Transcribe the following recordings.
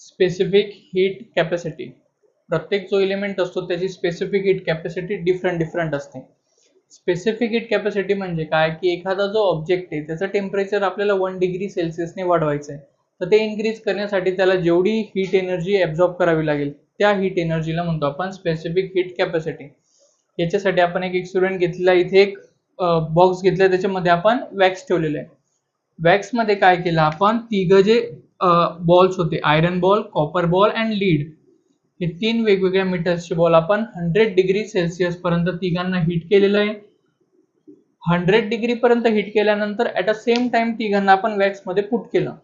Specific heat capacity प्रत्येक जो element असतो त्याची specific heat capacity different different असते. स्पेसिफिक हीट कॅपॅसिटी म्हणजे काय? की एखादा जो ऑब्जेक्ट आहे त्याचं टेम्परेचर आपल्याला वन डिग्री सेल्सिअसने वाढवायचं आहे तर ते इन्क्रीज करण्यासाठी त्याला जेवढी हीट एनर्जी ॲब्झॉर्ब करावी लागेल त्या हीट एनर्जीला म्हणतो आपण स्पेसिफिक हीट कॅपॅसिटी याच्यासाठी आपण एक एक्सपेरिमेंट घेतलेला इथे एक बॉक्स घेतला त्याच्यामध्ये आपण वॅक्स ठेवलेला आहे. वॅक्समध्ये काय केलं आपण? तिघं जे बॉल्स होते. Iron ball copper ball and lead हे तीन वेगवेगळ्या मीटर्सचे बॉल आपण हंड्रेड डिग्री सेल्सिअस पर्यंत तिघांना हीट केलेलं आहे. हंड्रेड डिग्री पर्यंत हीट केल्यानंतर ॲट अ सेम टाइम तिघांना आपण वॅक्समध्ये पुट केलं.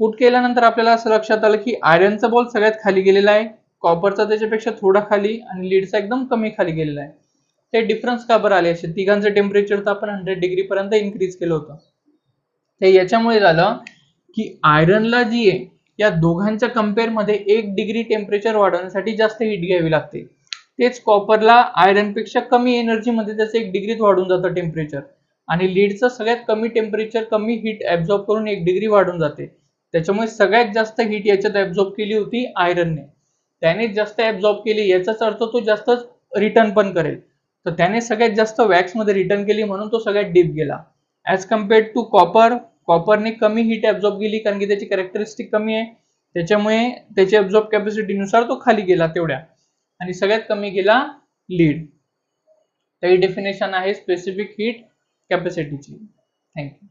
पुट केल्यानंतर आपल्याला असं लक्षात आलं की आयरनचा बॉल सगळ्यात खाली गेलेला आहे. कॉपरचा त्याच्यापेक्षा थोडा खाली आणि लीडचा एकदम कमी खाली गेलेला आहे. ते डिफरन्स का बरं आले? असे तिघांचं टेम्परेचर तर आपण हंड्रेड डिग्री पर्यंत इन्क्रीज केलं होतं. ते याच्यामुळे झालं की आयरनला जी आहे या दोघांच्या कम्पेअरमध्ये एक डिग्री टेम्परेचर वाढवण्यासाठी जास्त हीट घ्यावी लागते. तेच कॉपरला आयरनपेक्षा कमी एनर्जीमध्ये त्याचं एक डिग्रीत वाढून जातं टेम्परेचर आणि लीडचं सगळ्यात कमी टेम्परेचर कमी हीट ॲब्झॉर्ब करून एक डिग्री वाढून जाते. त्याच्यामुळे सगळ्यात जास्त हीट याच्यात ॲब्झॉर्ब केली होती आयरनने त्याने जास्त ॲब्झॉर्ब केली याचाच अर्थ तो जास्त रिटर्न पण करेल. तर त्याने सगळ्यात जास्त वॅक्समध्ये रिटर्न केली म्हणून तो सगळ्यात डीप गेला. ॲज कम्पेअर्ड टू कॉपर कॉपरने कमी हीट ॲब्झॉर्ब केली कारण की त्याची कॅरेक्टरिस्टिक कमी आहे. त्याच्यामुळे त्याची ॲब्झॉर्ब कॅपॅसिटीनुसार तो खाली गेला तेवढ्या. आणि सगळ्यात कमी गेला लीड तर ही डेफिनेशन आहे स्पेसिफिक हीट कॅपॅसिटीची थँक्यू